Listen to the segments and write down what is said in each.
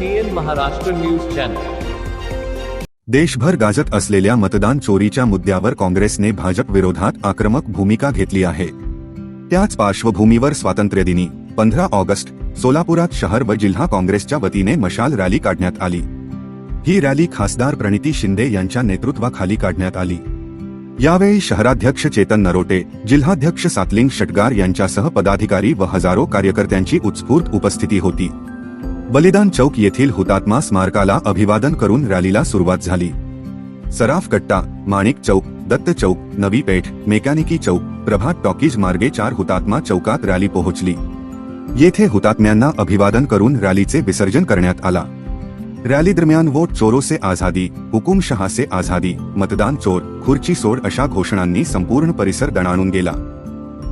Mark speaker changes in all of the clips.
Speaker 1: Maharashtra news channel
Speaker 2: देशभर गाजत असलेल्या मतदान चोरीच्या मुद्द्यावर काँग्रेसने भाजप विरोधात आक्रमक भूमिका घेतली आहे. त्याच पार्श्वभूमीवर स्वातंत्र्यदिनी पंधरा ऑगस्ट सोलापुरात शहर व जिल्हा काँग्रेसच्या वतीने मशाल रॅली काढण्यात आली. ही रॅली खासदार प्रणिती शिंदे यांच्या नेतृत्वाखाली काढण्यात आली. यावेळी शहराध्यक्ष चेतन नरोटे जिल्हाध्यक्ष सातलिंग शटगार यांच्यासह पदाधिकारी व हजारो कार्यकर्त्यांची उत्स्फूर्त उपस्थिती होती. बलिदान चौक येथील हुतात्मा स्मारकाला अभिवादन करून रॅलीला सुरुवात झाली. सराफ कट्टा माणिक चौक दत्त चौक नवी पेठ मेकॅनिकी चौक प्रभात टॉकीज मार्गे चार हुतात्मा चौकात रॅली पोहोचली. येथे हुतात्म्यांना अभिवादन करून रॅलीचे विसर्जन करण्यात आला. रॅली दरम्यान वोट चोरो से आझादी हुकुमशहा से आझादी मतदान चोर खुर्ची सोड अशा घोषणांनी संपूर्ण परिसर दणाणून गेला.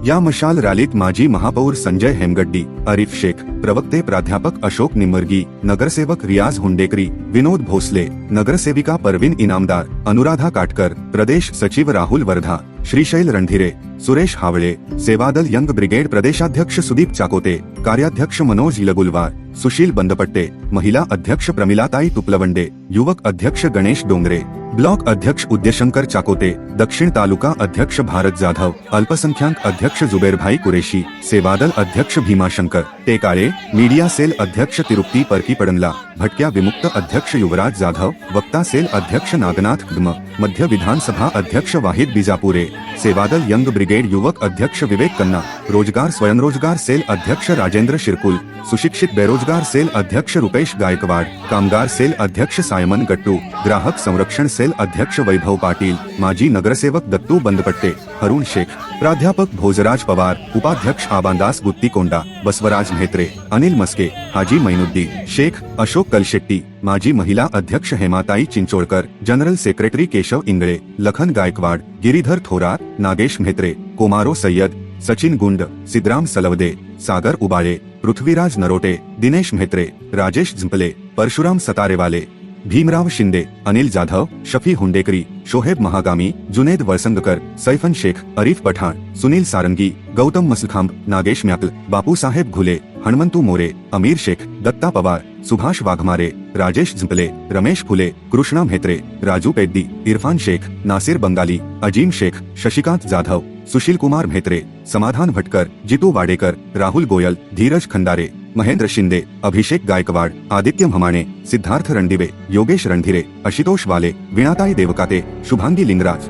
Speaker 2: या मशाल रॅलीत माजी महापौर संजय हेमगड्डी अरिफ शेख प्रवक्ते प्राध्यापक अशोक निमर्गी नगरसेवक रियाज हुंडेकरी विनोद भोसले नगरसेविका परवीन इनामदार अनुराधा काटकर प्रदेश सचिव राहुल वर्धा श्रीशैल रणधीरे सुरेश हावळे सेवादल यंग ब्रिगेड प्रदेशाध्यक्ष सुदीप चाकोते कार्याध्यक्ष मनोज इलगुलवार सुशील बंदपट्टे महिला अध्यक्ष प्रमिलाताई तुपलवंडे युवक अध्यक्ष गणेश डोंगरे ब्लॉक अध्यक्ष उद्यशंकर चाकोते दक्षिण तालुका अध्यक्ष भारत जाधव अल्पसंख्याक अध्यक्ष जुबेरभाई कुरेशी सेवादल अध्यक्ष भीमाशंकर टेकाळे मीडिया सेल अध्यक्ष तिरुप्ती परकी पडनला भटक्या विमुक्त अध्यक्ष युवराज जाधव वक्ता सेल अध्यक्ष नागनाथ गम मध्य विधानसभा अध्यक्ष वाहिद बिजापुरे सेवादल यंग ब्रिगेड युवक अध्यक्ष विवेक कन्ना, रोज़गार स्वयं रोज़गार सेल अध्यक्ष राजेंद्र शिरकुल, सुशिक्षित बेरोजगार सेल अध्यक्ष रुपेश गायकवाड, कामगार सेल अध्यक्ष सायमन गट्टू, ग्राहक संरक्षण सेल अध्यक्ष वैभव पाटील, माजी नगरसेवक दत्तू बंदपट्टे। हरुण शेख, प्राध्यापक भोजराज पवार, उपाध्यक्ष आबांदास गुत्तीकोंडा, बसवराज म्हेत्रे अनिल मस्के, हाजी मैनुद्दीन, शेख अशोक कलशेट्टी, माजी महिला अध्यक्ष हेमाताई चिंचोड़कर जनरल सेक्रेटरी केशव इंगळे, लखन गायकवाड, गिरीधर थोरात, नागेश म्हेत्रे, कोमारो सय्यद, सचिन गुंड सिद्धराम सलवदे, सागर उबाळे, पृथ्वीराज नरोटे, दिनेश म्हेत्रे, राजेश झिंपले, परशुराम सतारेवाले भीमराव शिंदे, अनिल जाधव, शफी हुंडेकरी, शोहेब महागामी, जुनेद वळसंगकर सैफन शेख, अरीफ पठान सुनील सारंगी, गौतम मसलखांब, नागेश म्याकल, बापू साहेब घुले हणमंतू मोरे, अमीर शेख, दत्ता पवार, सुभाष वाघमारे, राजेश झिंपले, रमेश फुले, कृष्णा मेहत्रे, राजू पेद्दी, इरफान शेख, नासिर बंगाली, अजीम शेख, शशिकांत जाधव, सुशील कुमार मेहत्रे, समाधान भटकर, जितू वाडेकर, राहुल गोयल, धीरज खंडारे महेंद्र शिंदे, अभिषेक गायकवाड आदित्य म्हमाणे सिद्धार्थ रणदिवे, योगेश रणधीरे, आशितोष वाले विणाताई देवकाते, शुभांगी लिंगराज।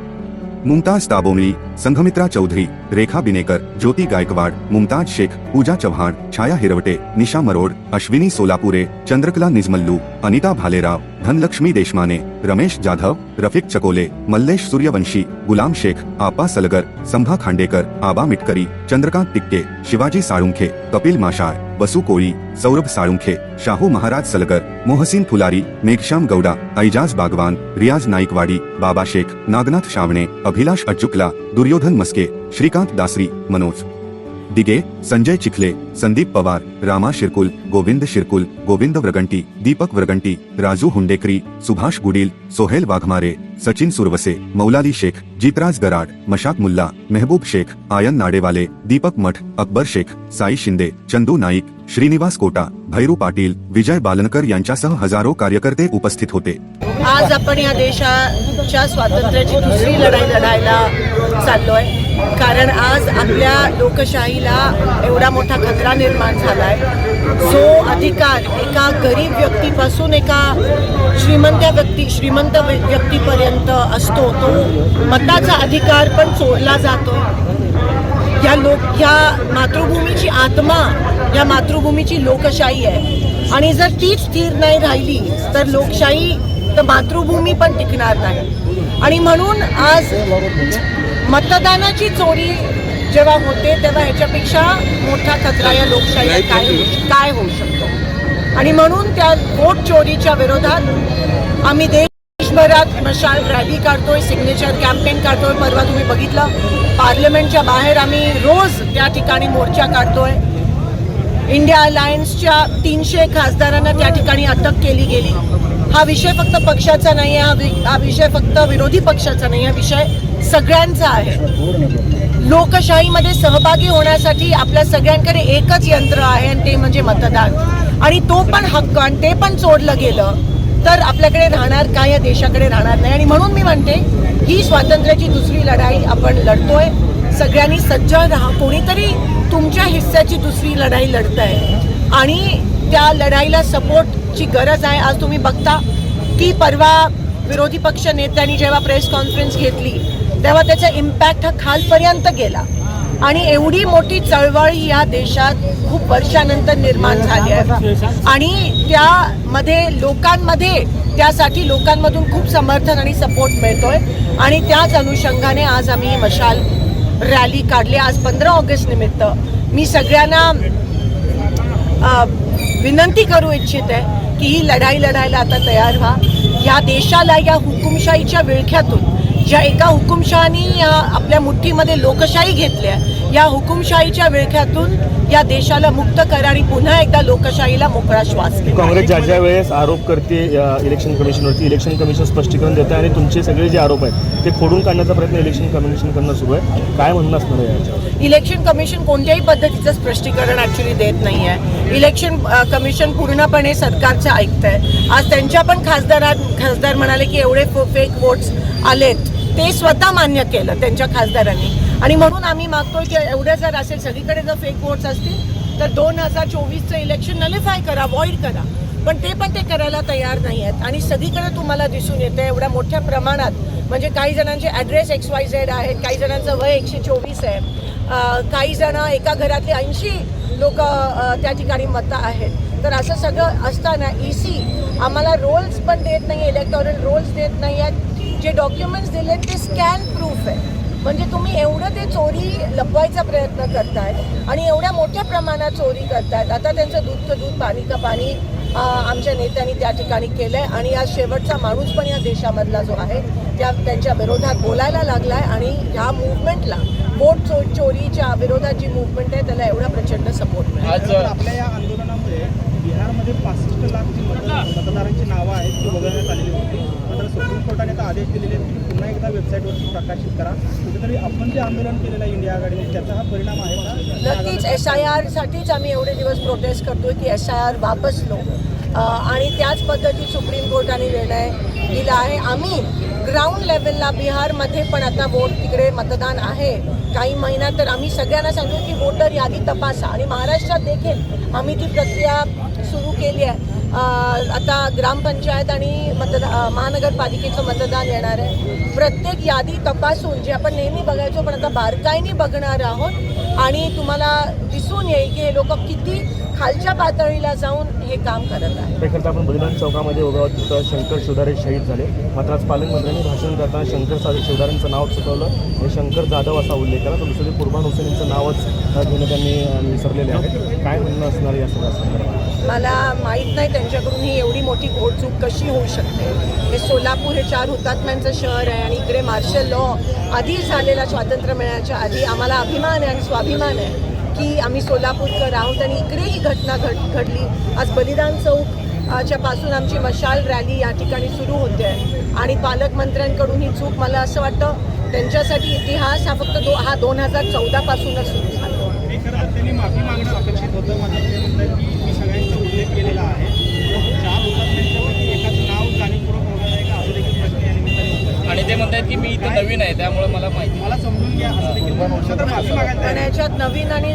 Speaker 2: मुमताज़ ताबोमली संघमित्रा चौधरी, रेखा बिनेकर, ज्योति गायकवाड, मुमताज़ शेख, पूजा चौहान, छाया हिरवटे, निशा मरोड, अश्विनी सोलापुरे, चंद्रकला निजमल्लू, अनिता भालेराव, धनलक्ष्मी देशमाने, रमेश जाधव, रफिक चकोले, मल्लेश सूर्यवंशी, गुलाम शेख, आपा सलगर, संभा खांडेकर, आबा मिटकरी, चंद्रकांत टिक्के, शिवाजी साळुंखे, कपिल माशाळ। बसू कोळी सौरभ साळुंखे शाहू महाराज सलगर मोहसिन फुलारी मेघश्याम गौडा ऐजाज बागवान रियाज नाईकवाडी बाबा शेख नागनाथ शावणे अभिलाष अचुकला दुर्योधन मस्के श्रीकांत दासरी मनोज दिगे संजय चिखले संदीप पवार रामा शिरकुल गोविंद शिरकुल गोविंद व्रगंटी दीपक व्रगंटी राजू हुंडेकरी सुभाष गुडील सोहेल वाघमारे सचिन सुरवसे मौलाली शेख जीतराज गराड मशाक मुल्ला मेहबूब शेख आयन नाडेवाले दीपक मठ अकबर शेख साई शिंदे चंदू नाईक श्रीनिवास कोटा भैरू पाटील विजय बालनकर यांच्यासह हजारो कार्यकर्ते उपस्थित होते.
Speaker 3: आज आपण या देशाच्या स्वातंत्र्याची दुसरी लढाई लढायला चाललोय. कारण आज आपल्या लोकशाहीला एवढा मोठा खतरा निर्माण झाला आहे जो अधिकार एका गरीब व्यक्तीपासून एका श्रीमंत व्यक्ती श्रीमंत व्यक्तीपर्यंत असतो तो मताचा अधिकार पण चोरला जातो या लोक या मातृभूमीची आत्मा या मातृभूमीची लोकशाही आहे. आणि जर तीच स्थिर नाही राहिली तर लोकशाही तर मातृभूमी पण टिकणार नाही. आणि म्हणून आज मतदानाची चोरी जेव्हा होते तेव्हा ह्याच्यापेक्षा मोठा खतरा या लोकशाहीला काय काय होऊ शकतो? आणि म्हणून त्या वोट चोरीच्या विरोधात आम्ही देशभरात मशाल रॅली काढतोय सिग्नेचर कॅम्पेन काढतोय. परवा तुम्ही बघितलं पार्लमेंटच्या बाहेर आम्ही रोज त्या ठिकाणी मोर्चा काढतोय. इंडिया अलायन्सच्या तीनशे खासदारांना त्या ठिकाणी अटक केली गेली. हा विषय फक्त पक्षाचा नाही आहे हा हा विषय फक्त विरोधी पक्षाचा नाही हा विषय सगळ्यांचा आहे. लोकशाहीमध्ये सहभागी होण्यासाठी आपल्या सगळ्यांकडे एकच यंत्र आहे आणि ते म्हणजे मतदान. आणि तो पण हक्क आणि ते पण चोरलं गेलं तर आपल्याकडे राहणार काय या देशाकडे राहणार नाही. आणि म्हणून मी म्हणते ही स्वातंत्र्याची दुसरी लढाई आपण लढतोय. सगळ्यांनी सज्ज राहा. कोणीतरी तुमच्या हिस्साची दुसरी लढाई लढत आहे आणि त्या लढाईला सपोर्टची गरज आहे. आज तुम्ही बघता की परवा विरोधी पक्ष नेत्यांनी जेव्हा प्रेस कॉन्फरन्स घेतली तेव्हा त्याचा इम्पॅक्ट हा खालपर्यंत गेला. आणि एवढी मोठी चळवळ या देशात खूप वर्षानंतर निर्माण झाली आहे. आणि त्यामध्ये लोकांमध्ये त्यासाठी लोकांमधून खूप समर्थन आणि सपोर्ट मिळतोय. आणि त्याच अनुषंगाने आज आम्ही मशाल रॅली काढली. आज पंधरा ऑगस्ट निमित्त मी सगळ्यांना विनंती करू इच्छिते की ही लढाई लढायला आता तयार व्हा. या देशाला या हुकुमशाहीच्या विळख्यातून ज्या एका हुकुमशहानी या आपल्या मुठ्ठीमध्ये लोकशाही घेतल्या या हुकुमशाहीच्या विळख्यातून या देशाला मुक्त करा आणि पुन्हा एकदा लोकशाहीला मोकळा श्वास
Speaker 4: काँग्रेस ज्या ज्या वेळेस आरोप करते इलेक्शन कमिशनवरती इलेक्शन कमिशन स्पष्टीकरण देतं आणि तुमचे सगळे जे आरोप आहेत ते खोडून काढण्याचा प्रयत्न इलेक्शन कमिशन करणं सुरू आहे. काय म्हणणं असणार आहे
Speaker 3: इलेक्शन कमिशन कोणत्याही पद्धतीचं स्पष्टीकरण ऍक्च्युली देत नाही आहे इलेक्शन कमिशन पूर्णपणे सरकारचं ऐकतंय. आज त्यांच्या पण खासदारात खासदार म्हणाले की एवढे फेक वोट्स आलेत. ते स्वतः मान्य केलं त्यांच्या खासदारांनी. आणि म्हणून आम्ही मागतोय की एवढं जर असेल सगळीकडे जर फेक वोट्स असतील तर दोन हजार चोवीसचं इलेक्शन नलिफाय करा अवॉइड करा. पण ते पण ते करायला तयार नाही आहेत आणि सगळीकडे तुम्हाला दिसून येतं एवढ्या मोठ्या प्रमाणात. म्हणजे काही जणांचे ॲड्रेस एक्स वाय झेड आहेत काही जणांचं वय एकशे चोवीस आहे. काही जण एका घरातले ऐंशी लोक त्या ठिकाणी मतं आहेत. तर असं सगळं असताना ई सी आम्हाला रोल्स पण देत नाही इलेक्टॉरल रोल्स देत नाही आहेत. जे डॉक्युमेंट्स दिले ते स्कॅन प्रूफ आहे. म्हणजे तुम्ही एवढं ते चोरी लपवायचा प्रयत्न करताय आणि एवढ्या मोठ्या प्रमाणात चोरी करतायत. आता त्यांचं दूध दूध पाणी का पाणी आमच्या नेत्यांनी त्या ठिकाणी केलंय आणि आज शेवटचा माणूस पण या देशामधला जो आहे त्या त्यांच्या विरोधात बोलायला लागलाय आणि ह्या मुवमेंटला बोट चो चोरीच्या विरोधात जी मुवमेंट आहे त्याला एवढा प्रचंड सपोर्ट मिळेल
Speaker 1: आज
Speaker 5: तर आपल्या या आंदोलनामुळे बिहारमध्ये पासष्ट लाख मतदारांची नावं आहेत ती वगळण्यात आलेली होती. मात्र सुप्रीम कोर्टाने आता आदेश दिलेले आहेत की पुन्हा एकदा वेबसाईटवरती प्रकाशित करा. कुठेतरी आपण जे आंदोलन केलेलं आहे इंडिया आघाडीने त्याचा हा परिणाम आहे का?
Speaker 3: नक्कीच एस आय आरसाठीच आम्ही एवढे दिवस प्रोटेस्ट करतोय की एस आय आर वापसलो. आणि त्याच पद्धतीत सुप्रीम कोर्टाने निर्णय दिला आहे. आम्ही ग्राउंड लेवलला बिहारमध्ये पण आता वोट तिकडे मतदान आहे. काही महिना तर आम्ही सगळ्यांना सांगतो की वोटर यादी तपासा. आणि महाराष्ट्रात देखील आम्ही ती प्रक्रिया सुरू केली आहे. आता ग्रामपंचायत आणि मतदा महानगरपालिकेचं मतदान येणार आहे. प्रत्येक यादी तपासून जे आपण नेहमी बघायचो पण आता बारकाईने बघणार आहोत. आणि तुम्हाला दिसून येईल की हे लोक किती खालच्या पातळीला जाऊन हे काम करत आहेत
Speaker 4: ते करता आपण बलिदान चौकामध्ये उभा तिथं शंकर शिवदारे शहीद झाले. मात्र आज पालकमंत्र्यांनी भाषण करताना शंकर शिवदारेंचं नाव चुकवलं. आणि शंकर जाधव असा उल्लेख केला. तर दुसरे कुर्बान हुसेन यांचं नावच घेणं त्यांनी विसरलेले आहे काय म्हणणं असणार आहे या सगळ्या संदर्भात?
Speaker 3: मला माहीत नाही त्यांच्याकडून ही एवढी मोठी घोडचूक कशी होऊ शकते. हे सोलापूर हे चार हुतात्म्यांचं शहर आहे आणि इकडे मार्शल लॉ आधी झालेला स्वातंत्र्य मिळण्याच्या आधी आम्हाला अभिमान आहे आणि स्वाभिमान आहे. की आम्ही सोलापूरकर आहोत आणि इकडे ही घटना घड घडली. आज बलिदान चौक च्या पासून आमची मशाल रॅली या ठिकाणी सुरू होते. आणि पालकमंत्र्यांकडून ही चूक मला असं वाटतं त्यांच्यासाठी इतिहास हा फक्त दो हा दोन हजार चौदापासूनच सुरू झाला.
Speaker 5: त्यांनी माफी मागणं अपेक्षित होतं. मात्र ते म्हणतात की मी सगळ्यांचा उल्लेख केलेला आहे चार हुतात्म्यांच्यापैकी एकाचं नाव जाणीवपूर्वक वगळलं आहे का असं देखील प्रश्न या निमित्ताने उपस्थित
Speaker 1: आणि ते म्हणतात की मी इथं नवीन आहे त्यामुळे मला माहिती.
Speaker 5: मला समजून घ्या
Speaker 3: पण
Speaker 5: आहे.
Speaker 3: याच्यात नवीन आणि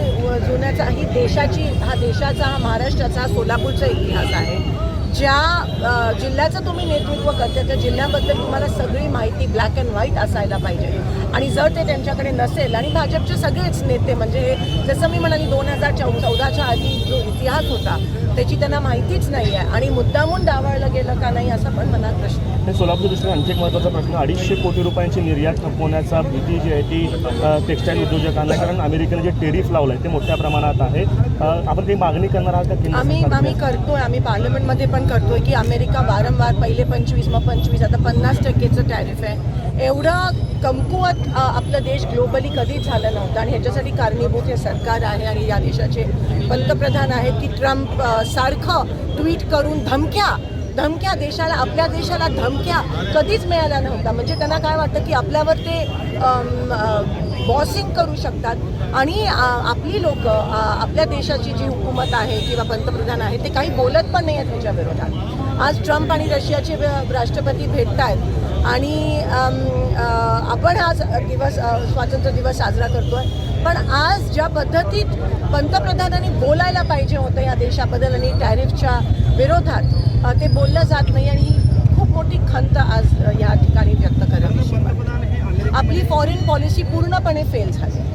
Speaker 3: जुन्याचा ही देशाची हा देशाचा हा महाराष्ट्राचा हा सोलापूरचा इतिहास आहे. ज्या जिल्ह्याचं तुम्ही नेतृत्व करता त्या जिल्ह्याबद्दल तुम्हाला सगळी माहिती ब्लॅक अँड व्हाईट असायला पाहिजे आणि जर ते त्यांच्याकडे नसेल आणि भाजपचे सगळेच नेते म्हणजे हे जसं मी म्हणाली दोन हजार चौ चौदाच्या आधी जो इतिहास होता त्याची त्यांना माहितीच नाही आहे आणि मुद्दामून डावळलं गेलं का नाही असा पण मनात प्रश्न
Speaker 4: सोलापूर दृष्टीने आणखी एक महत्त्वाचा प्रश्न अडीचशे कोटी रुपयांची निर्यात थकवण्याचा भीती जी आहे ती टेक्स्टाईल उद्योजकांना. कारण अमेरिकेने जे टेरिफ लावलं आहे ते मोठ्या प्रमाणात आहे आपण काही मागणी करणार आहात का
Speaker 3: आम्ही? आम्ही करतोय आम्ही पार्लमेंटमध्ये पण करतोय की अमेरिका वारंवार पहिले पंचवीस मग पंचवीस आता पन्नास टक्केचं टॅरिफ आहे. एवढं कमकुवत आपला आपलं देश ग्लोबली कधीच झालं नव्हतं. आणि ह्याच्यासाठी कारणीभूत हे सरकार आहे आणि या देशाचे पंतप्रधान आहेत की ट्रम्प सारखं ट्विट करून धमक्या धमक्या देशाला आपल्या देशाला धमक्या कधीच मिळाल्या नव्हत्या. म्हणजे त्यांना काय वाटतं की आपल्यावर ते बॉसिंग करू शकतात. आणि आपली लोक आपल्या देशाची जी हुकूमत आहे किंवा पंतप्रधान आहे ते काही बोलत पण नाही आहेत त्याच्या विरोधात. आज ट्रम्प आणि रशियाचे राष्ट्रपती भेटत आहेत आणि आपण आज दिवस स्वातंत्र्य दिवस साजरा करतोय. पण आज ज्या पद्धतीत पंतप्रधानांनी बोलायला पाहिजे होतं या देशाबद्दल आणि टॅरिफच्या विरोधात ते बोललं जात नाही आणि ही खूप मोठी खंत आज या ठिकाणी व्यक्त करावी
Speaker 5: पंतप्रधान हे
Speaker 3: आपली फॉरेन पॉलिसी पूर्णपणे फेल झाली.